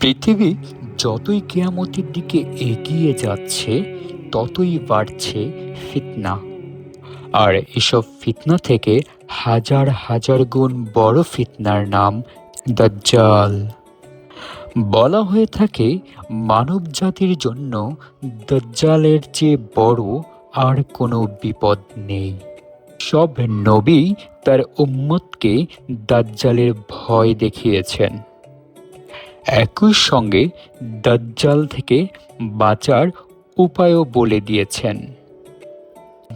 পৃথিবী যতই কেয়ামতির দিকে এগিয়ে যাচ্ছে, ততই বাড়ছে ফিতনা। আর এসব ফিতনা থেকে হাজার হাজার গুণ বড় ফিতনার নাম দাজ্জাল। বলা হয়ে থাকে মানব জাতির জন্য দাজ্জালের চেয়ে বড় আর কোনো বিপদ নেই। সব নবী তার উম্মতকে দাজ্জালের ভয় দেখিয়েছেন। একই সঙ্গে দাজ্জাল থেকে বাঁচার উপায়ও বলে দিয়েছেন।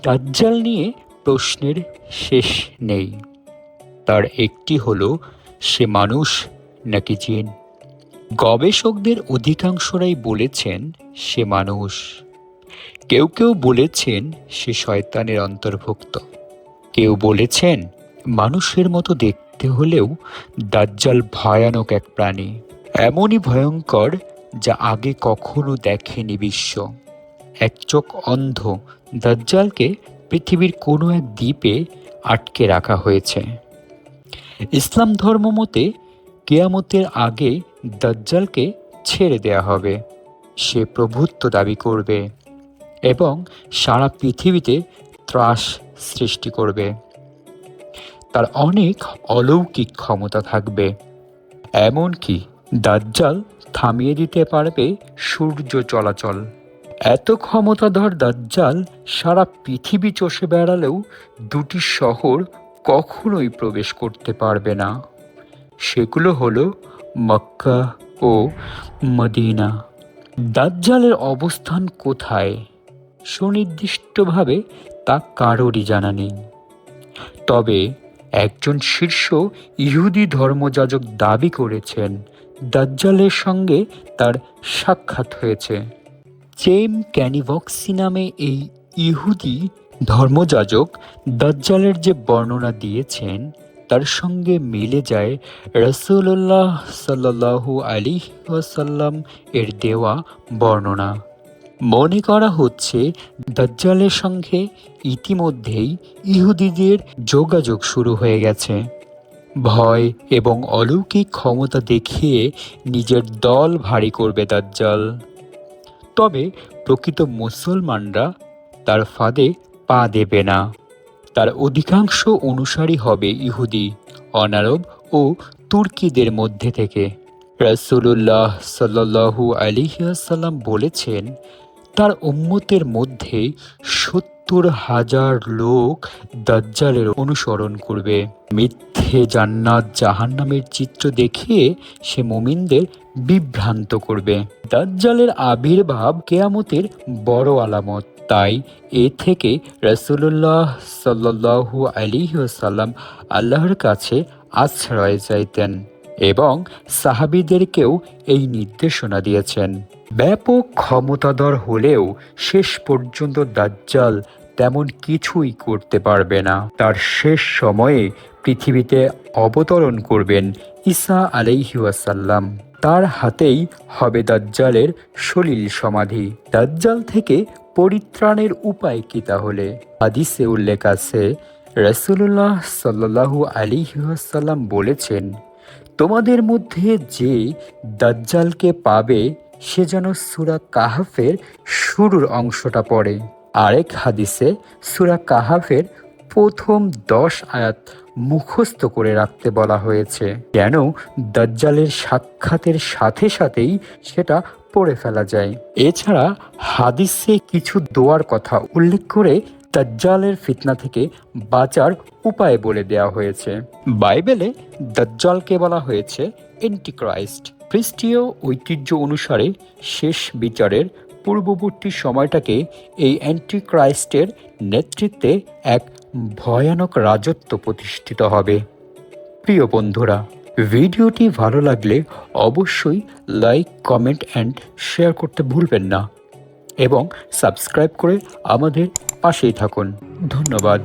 দাজ্জাল নিয়ে প্রশ্নের শেষ নেই। তার একটি হল, সে মানুষ নাকি জিন? গবেষকদের অধিকাংশরাই বলেছেন সে মানুষ। কেউ কেউ বলেছেন সে শয়তানের অন্তর্ভুক্ত। কেউ বলেছেন মানুষের মতো দেখতে হলেও দাজ্জাল ভয়ানক এক প্রাণী। এমনই ভয়ঙ্কর যা আগে কখনো দেখেনি বিশ্ব। এক চোখ অন্ধ দাজ্জালকে পৃথিবীর কোনো এক দ্বীপে আটকে রাখা হয়েছে। ইসলাম ধর্ম মতে কেয়ামতের আগে দাজ্জালকে ছেড়ে দেয়া হবে। সে প্রভুত্ব দাবি করবে এবং সারা পৃথিবীতে ত্রাস সৃষ্টি করবে। তার অনেক অলৌকিক ক্ষমতা থাকবে। এমনকি দাজ্জাল থামিয়ে দিতে পারবে সূর্য চলাচল। এত ক্ষমতাধর দাজ্জাল সারা পৃথিবী চষে বেড়ালেও দুটি শহর কখনোই প্রবেশ করতে পারবে না। সেগুলো হলো মক্কা ও মদিনা। দাজ্জালের অবস্থান কোথায়? সুনির্দিষ্টভাবে তা কারোরই জানা নেই। তবে একজন শীর্ষ ইহুদি ধর্মযাজক দাবি করেছেন দাজ্জালের সঙ্গে তার সাক্ষাৎ হয়েছে। চেম ক্যানিভক্সি নামে এই ইহুদি ধর্মযাজক দাজ্জালের যে বর্ণনা দিয়েছেন, তার সঙ্গে মিলে যায় রসুল্লাহ সাল্লাহু আলী ওয়াসাল্লাম এর দেওয়া বর্ণনা। মনে করা হচ্ছে দাজ্জালের সঙ্গে ইতিমধ্যেই ইহুদিদের যোগাযোগ শুরু হয়ে গেছে। ভয় এবং অলৌকিক ক্ষমতা দেখিয়ে নিজের দল ভারী করবে দাজ্জাল। তবে প্রকৃত মুসলমানরা তার ফাঁদে পা দেবে না। তার অধিকাংশ অনুসারী হবে ইহুদি, অনারব ও তুর্কিদের মধ্যে থেকে। রাসূলুল্লাহ সাল্লাল্লাহু আলিহাসাল্লাম বলেছেন, তার উম্মতের মধ্যে সত্তর হাজার লোক দাজ্জালের অনুসরণ করবে। মিথ্যে জান্নাত জাহান্নামের চিত্র দেখিয়ে সে মুমিনদের বিভ্রান্ত করবে। দাজ্জালের আবির্ভাব কেয়ামতের বড় আলামত। তাই এ থেকে রসুল্লাহ সাল্লাহু আলিহাসাল্লাম আল্লাহর কাছে আশ্রয় চাইতেন। এবং সাহাবিদেরকেও এই নির্দেশনা দিয়েছেন। ব্যাপক ক্ষমতাধর হলেও শেষ পর্যন্ত দাজ্জাল তেমন কিছুই করতে পারবে না। তার শেষ সময়ে পৃথিবীতে অবতরণ করবেন ঈসা আলাইহিওয়াসাল্লাম তার হাতেই হবে দাজ্জালের সলিল সমাধি। দাজ্জাল থেকে পরিত্রাণের উপায় কি তাহলে? হাদিসে উল্লেখ আছে রসুল্লাহ সাল্লাহু আলিহাসাল্লাম বলেছেন তোমাদের মধ্যে যে দাজ্জালকে পাবে, সে যেন সুরা কাহাফের শুরুর অংশটা পড়ে। আরেক হাদিসে সুরা কাহাফের প্রথম দশ আয়াত মুখস্থ করে রাখতে বলা হয়েছে। কেন দাজ্জালের সাক্ষাতের সাথে সাথেই সেটা পড়ে ফেলা যায়। এছাড়া হাদিসে কিছু দোয়ার কথা উল্লেখ করে দাজ্জালের ফিতনা থেকে বাঁচার উপায় বলে দেওয়া হয়েছে। বাইবেলে দাজ্জালকে বলা হয়েছে এন্টিক্রাইস্ট। খ্রিস্টীয় ঐতিহ্য অনুসারে শেষ বিচারের পূর্ববর্তী সময়টাকে এই অ্যান্টিক্রাইস্টের নেতৃত্বে এক ভয়ানক রাজত্ব প্রতিষ্ঠিত হবে। প্রিয় বন্ধুরা, ভিডিওটি ভালো লাগলে অবশ্যই লাইক, কমেন্ট অ্যান্ড শেয়ার করতে ভুলবেন না। এবং সাবস্ক্রাইব করে আমাদের পাশেই থাকুন। ধন্যবাদ।